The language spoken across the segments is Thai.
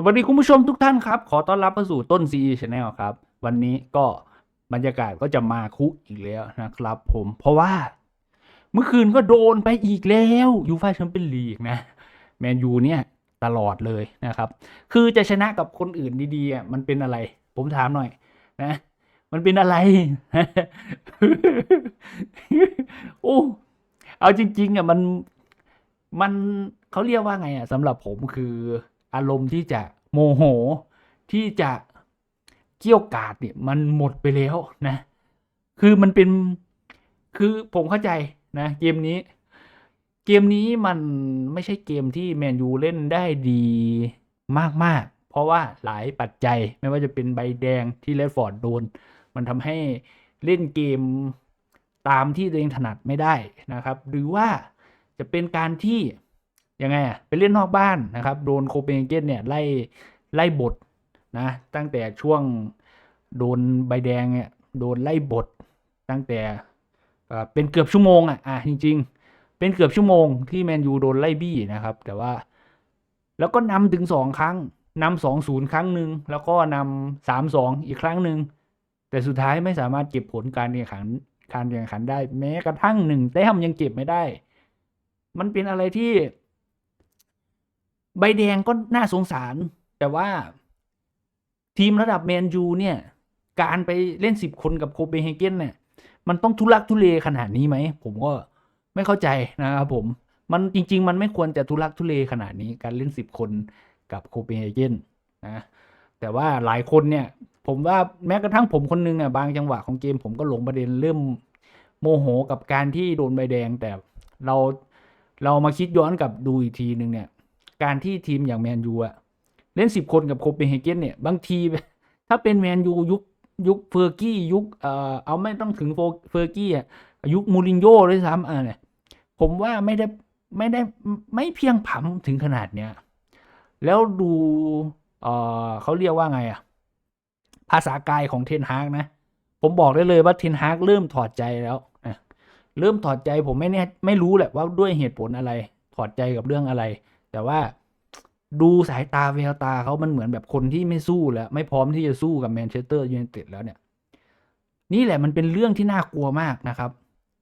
สวัสดีคุณผู้ชมทุกท่านครับ ขอต้อนรับเข้าสู่ต้น CE Channel ครับ วันนี้ก็บรรยากาศก็จะมาคุกอีกแล้วนะครับ ผมเพราะว่า เมื่อคืนก็โดนไปอีกแล้วยูฟ่าแชมเปี้ยนลีกนะแมนยูเนี่ยตลอดเลยนะครับ คือจะชนะกับคนอื่นดีๆอะมันเป็นอะไร ผมถามหน่อยนะ มันเป็นอะไร โอ้เอาจริง ๆอะมันมันเขาเรียกว่าไงอะสำหรับผมคืออารมณ์ที่จะ มโห ที่จะเกี่ยวกาดเนี่ยมันหมดไปแล้วนะ คือมันเป็นคือผมเข้าใจนะ เกมนี้ เกมนี้มันไม่ใช่เกมที่แมนยูเล่นได้ดีมาก ๆ เพราะว่าหลายปัจจัยไม่ว่าจะเป็นใบแดงที่เลดฟอร์ดโดน มันทำให้เล่นเกมตามที่ตัวเองถนัดไม่ได้นะครับ หรือว่าจะเป็นการที่ ยังไงอะไปเล่นนอกบ้านนะครับโดนโคเปนเฮเกนเนี่ยไล่ไล่บทนะตั้งแต่ช่วงโดนใบแดงเนี่ยโดนไล่บทตั้งแต่เอ่อเป็นเกือบชั่วโมงอะอะจริง ๆ เป็นเกือบชั่วโมงที่แมนยูโดนไล่บี้นะครับ แต่ว่าแล้วก็นำถึงสองครั้งนำสองศูนย์ครั้งหนึ่งแล้วก็นำสามสองอีกครั้งหนึ่งแต่สุดท้ายไม่สามารถเก็บผลการแข่งขันการแข่งขันได้ แม้กระทั่งหนึ่งแต้มยังเก็บไม่ได้ มันเป็นอะไรที่ ใบแดงก็น่าสงสาร แต่ว่าทีมระดับแมนยูเนี่ย การไปเล่นสิบคนกับโคเปนเฮเกนเนี่ย มันต้องทุลักทุเลขนาดนี้ไหม ผมก็ไม่เข้าใจนะครับผม มันจริง ๆ มันไม่ควรจะทุลักทุเลขนาดนี้การเล่นสิบคนกับโคเปนเฮเกนนะแต่ว่าหลายคนเนี่ย ผมว่าแม้กระทั่งผมคนนึงอะบางจังหวะของเกมผมก็หลงประเด็นเริ่มโมโหกับการที่โดนใบแดงแต่เราเรามาคิดย้อนกลับดูอีกทีหนึ่งเนี่ย การที่ทีมอย่างแมนยูอะเล่นสิบคนกับโคเปนเฮเกนเนี่ยบางที ถ้าเป็นแมนยูยุคยุคเฟอร์กี้ยุคเอ่อเอาไม่ต้องถึงเฟอร์กี้อะยุคมูรินโญ่ด้วยซ้ำอ่าเนี่ยผมว่าไม่ได้ไม่ได้ไม่เพียงผำถึงขนาดเนี้ยแล้วดูเอ่อเขาเรียกว่าไงอะภาษากายของเทนฮากนะ ผมบอกได้เลยว่าเทนฮากเริ่มถอดใจแล้วนะเริ่มถอดใจผมไม่แน่ไม่รู้แหละว่าด้วยเหตุผลอะไร ถอดใจกับเรื่องอะไร แต่ว่าดูสายตาแววตาเขามันเหมือนแบบคนที่ไม่สู้แล้ว ไม่พร้อมที่จะสู้กับแมนเชสเตอร์ยูไนเต็ดแล้วเนี่ย นี่แหละมันเป็นเรื่องที่น่ากลัวมากนะครับ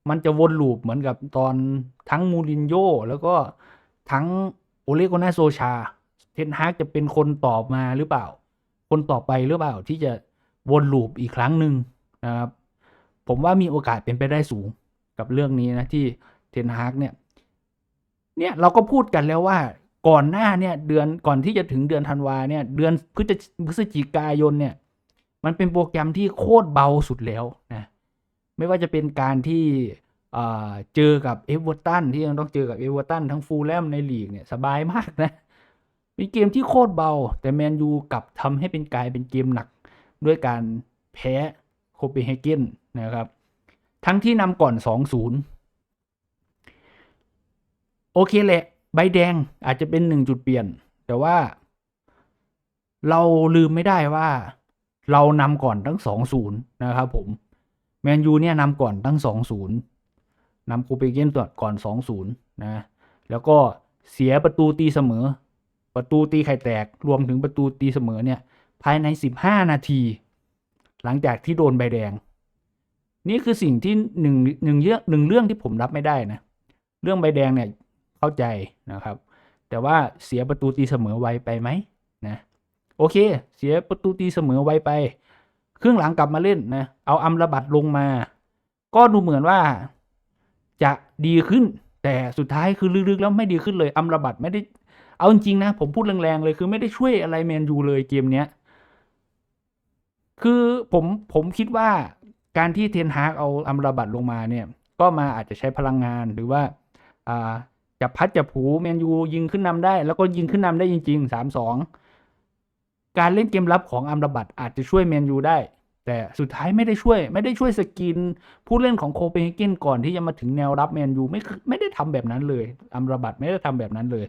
มันจะวนลูปเหมือนกับตอนทั้งมูรินโญ่แล้วก็ทั้งโอเลโกนาโซชาเทนฮากจะเป็นคนตอบมาหรือเปล่า คนต่อไปหรือเปล่าที่จะวนลูปอีกครั้งหนึ่งนะครับ ผมว่ามีโอกาสเป็นไปได้สูงกับเรื่องนี้นะที่เทนฮากเนี่ย เนี่ยเราก็พูดกันแล้วว่าก่อนหน้าเนี่ยเดือนก่อนที่จะถึงเดือนธันวาเนี่ย เดือนพฤศจิกายนเนี่ย มันเป็นโปรแกรมที่โคตรเบาสุดแล้วนะไม่ว่าจะเป็นการที่เจอกับเอเวอร์ตันที่ยังต้องเจอกับเอเวอร์ตันทั้งฟูลแลมในลีกเนี่ยสบายมากนะเป็นเกมที่โคตรเบา แต่แมนยูกลับทำให้เป็นกลายเป็นเกมหนัก ด้วยการแพ้โคเปนเฮเกนนะครับ ทั้งที่นำก่อน 2-0 โอเคแหละ ใบแดงอาจจะเป็นหนึ่งจุดเปลี่ยน แต่ว่า เราลืมไม่ได้ว่า เรานำก่อนทั้ง2-0นย์นะครับผมแมนยูเนี่ยนำก่อนตั้ง2-0นำโคเปนเฮเกนก่อน2-0นะ แล้วก็เสียประตูตีเสมอ ประตูตีไข่แตกรวมถึงประตูตีเสมอเนี่ยภายใน 15 นาที หลังจากที่โดนใบแดง นี่คือสิ่งที่หนึ่งหนึ่งเรื่องหนึ่งเรื่องที่ผมรับไม่ได้นะ เรื่องใบแดงเนี่ย เข้าใจนะครับ แต่ว่าเสียประตูตีเสมอไวไปไหมนะโอเค เสียประตูตีเสมอไวไป ครึ่งหลังกลับมาเล่นนะเอาอัมระบัดลงมา ก็ดูเหมือนว่าจะดีขึ้น แต่สุดท้ายคือลึกๆแล้วไม่ดีขึ้นเลยอัมระบัดไม่ได้เอาจริงนะ ผมพูดแรงๆเลยคือไม่ได้ช่วยอะไรแมนยูเลยเกมเนี้ยคือผมผมคิดว่าการที่เทนฮากเอาอัมราบัตลงมาเนี่ย ก็มาอาจจะใช้พลังงานหรือว่า จับพัดจับผูแมนยูยิงขึ้นนำได้ แล้วก็ยิงขึ้นนำได้จริงๆสามสองการเล่นเกมรับของอัมรบัตอาจจะช่วยแมนยูได้ แต่สุดท้ายไม่ได้ช่วย ไม่ได้ช่วยสกิน ผู้เล่นของโคเปนเฮเกนก่อนที่จะมาถึงแนวรับแมนยูไม่ไม่ได้ทำแบบนั้นเลยอัมรบัตไม่ได้ทำแบบนั้นเลย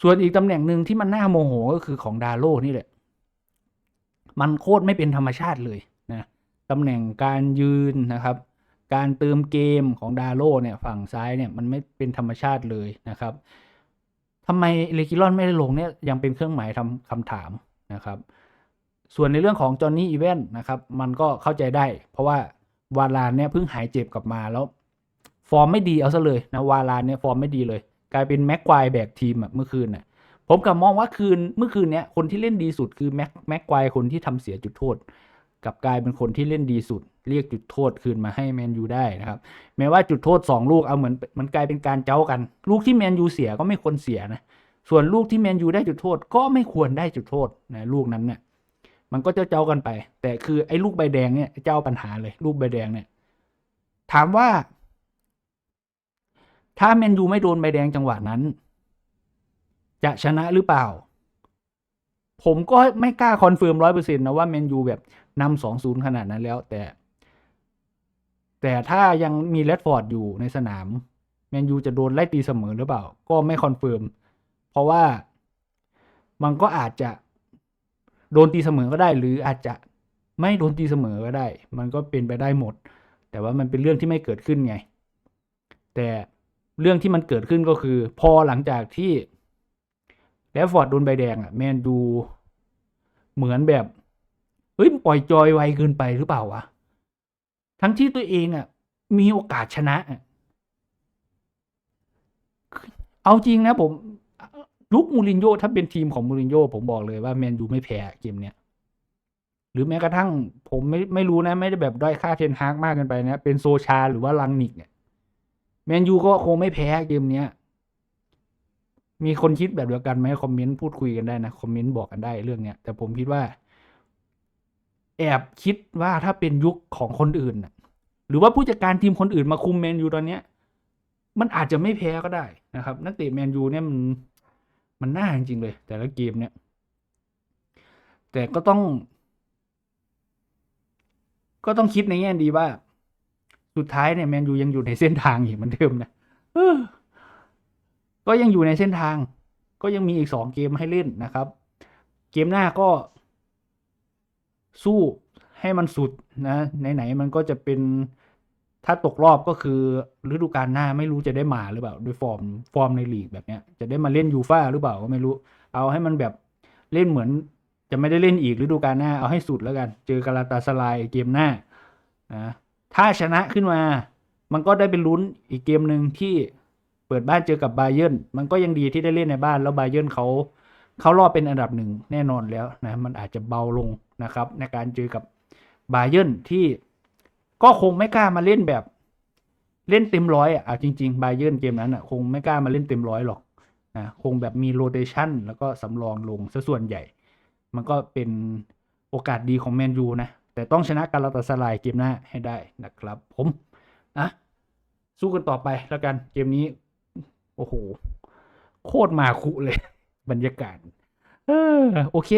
ส่วนอีกตำแหน่งหนึ่งที่มันน่าโมโหก็คือของดาโลนี่แหละ มันโคตรไม่เป็นธรรมชาติเลยนะตำแหน่งการยืนนะครับ การเติมเกมของดาโลเนี่ยฝั่งซ้ายเนี่ยมันไม่เป็นธรรมชาติเลยนะครับทำไมเลกิลอนไม่ได้ลงเนี่ยยังเป็นเครื่องหมายทำคำถามนะครับ ส่วนในเรื่องของจอห์นนี่อีเวนนะครับมันก็เข้าใจได้ เพราะว่าวาลานเนี่ยเพิ่งหายเจ็บกลับมาแล้วฟอร์มไม่ดีเอาซะเลยนะวาลานเนี่ยฟอร์มไม่ดีเลย กลายเป็นแม็กควายแบกทีมอะเมื่อคืนน่ะผมกลับมองว่าคืนเมื่อคืนเนี้ยคนที่เล่นดีสุดคือแม็กแม็กควายคนที่ทำเสียจุดโทษ กับกลายเป็นคนที่เล่นดีสุด เรียกจุดโทษคืนมาให้แมนยูได้นะครับ แม้ว่าจุดโทษสองลูกเอาเหมือนมันกลายเป็นการเจ้ากัน ลูกที่แมนยูเสียก็ไม่ควรเสียนะ ส่วนลูกที่แมนยูได้จุดโทษก็ไม่ควรได้จุดโทษนะลูกนั้นเนี่ยมันก็จะเจ้ากันไป แต่คือไอ้ลูกใบแดงเนี่ยเจ้าปัญหาเลย ลูกใบแดงเนี่ย ถามว่า ถ้าแมนยูไม่โดนใบแดงจังหวะนั้น จะชนะหรือเปล่า ผมก็ไม่กล้าคอนเฟิร์มร้อยเปอร์เซ็นต์นะว่าแมนยูแบบนำสองศูนย์ขนาดนั้นแล้ว แต่ แต่ถ้ายังมีเลดฟอร์ดอยู่ในสนาม แมนยูจะโดนไล่ตีเสมอหรือเปล่า ก็ไม่คอนเฟิร์ม เพราะว่ามันก็อาจจะโดนตีเสมอก็ได้ หรืออาจจะไม่โดนตีเสมอก็ได้ มันก็เป็นไปได้หมด แต่ว่ามันเป็นเรื่องที่ไม่เกิดขึ้นไง แต่เรื่องที่มันเกิดขึ้นก็คือ พอหลังจากที่แลฟฟอร์ดโดนใบแดงอะแมนดูเหมือนแบบเฮ้ยปล่อยจอยไวเกินไปหรือเปล่าวะ ทั้งที่ตัวเองอะ มีโอกาสชนะ เอาจริงนะผมยุคมูรินโญ่ถ้าเป็นทีมของมูรินโญ่ผมบอกเลยว่าแมนยูไม่แพ้เกมเนี้ยหรือแม้กระทั่งผมไม่ไม่รู้นะ ไม่ได้แบบด้อยค่าเทนฮากมากเกินไปนะ เป็นโซชาหรือว่าลังนิกเนี่ยแมนยูก็คงไม่แพ้เกมเนี้ยมีคนคิดแบบเดียวกันไหมคอมเมนต์พูดคุยกันได้นะคอมเมนต์บอกกันได้เรื่องเนี้ยแต่ผมคิดว่า แอบคิดว่าถ้าเป็นยุคของคนอื่นน่ะ หรือว่าผู้จัดการทีมคนอื่นมาคุมแมนยูตอนเนี้ย มันอาจจะไม่แพ้ก็ได้นะครับ นักเตะแมนยูเนี่ยมันมันน่าจริงเลย แต่ละเกมเนี่ย แต่ก็ต้อง ก็ต้องคิดในแง่ดีว่า สุดท้ายเนี่ยแมนยูยังอยู่ในเส้นทางอีกเหมือนเดิมนะก็ยังอยู่ในเส้นทาง ก็ยังมีอีกสองเกมให้เล่นนะครับ เกมหน้าก็ สู้ให้มันสุดนะไหนๆมันก็จะเป็น ถ้าตกรอบก็คือฤดูกาลหน้าไม่รู้จะได้มาหรือเปล่าด้วยฟอร์มฟอร์มในลีกแบบเนี้ยจะได้มาเล่นยูฟ่าหรือเปล่าก็ไม่รู้ เอาให้มันแบบเล่นเหมือน จะไม่ได้เล่นอีกฤดูกาลหน้าเอาให้สุดแล้วกัน เจอกาลาตาสลายเกมหน้านะถ้าชนะขึ้นมา มันก็ได้เป็นลุ้นอีกเกมหนึ่งที่เปิดบ้านเจอกับบาเยิร์นมันก็ยังดีที่ได้เล่นในบ้านแล้วบาเยิร์นเขาเขารอบเป็นอันดับหนึ่งแน่นอนแล้วนะมันอาจจะเบาลงนะครับ ในการเจอกับบาเยิร์นที่ ก็คงไม่กล้ามาเล่นแบบ เล่นเต็มร้อยอะจริงๆบาเยิร์นเกมนั้นอะคงไม่กล้ามาเล่นเต็มร้อยหรอกนะคงแบบมีโรเตชันแล้วก็สำรองลงซะส่วนใหญ่ มันก็เป็นโอกาสดีของแมนยูนะ แต่ต้องชนะกาลาตาสลายเกมหน้าให้ได้นะครับ ผมอะสู้กันต่อไปแล้วกันเกมนี้ โอ้โห โคตรมาคุเลย บรรยากาศ เออ โอเค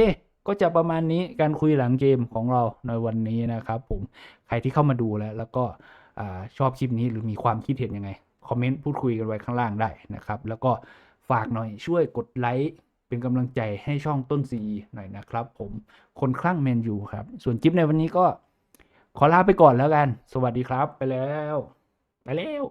ก็จะประมาณนี้การคุยหลังเกมของเราในวันนี้นะครับผมใครที่เข้ามาดูแล้ว แล้วก็ชอบคลิปนี้หรือมีความคิดเห็นยังไงคอมเมนต์พูดคุยกันไว้ข้างล่างได้นะครับ แล้วก็ฝากหน่อยช่วยกดไลค์เป็นกำลังใจให้ช่องต้นซีหน่อยนะครับ ผมคนคลั่งแมนยูครับ ส่วนคลิปในวันนี้ก็ขอลาไปก่อนแล้วกัน สวัสดีครับ ไปแล้ว ไปแล้ว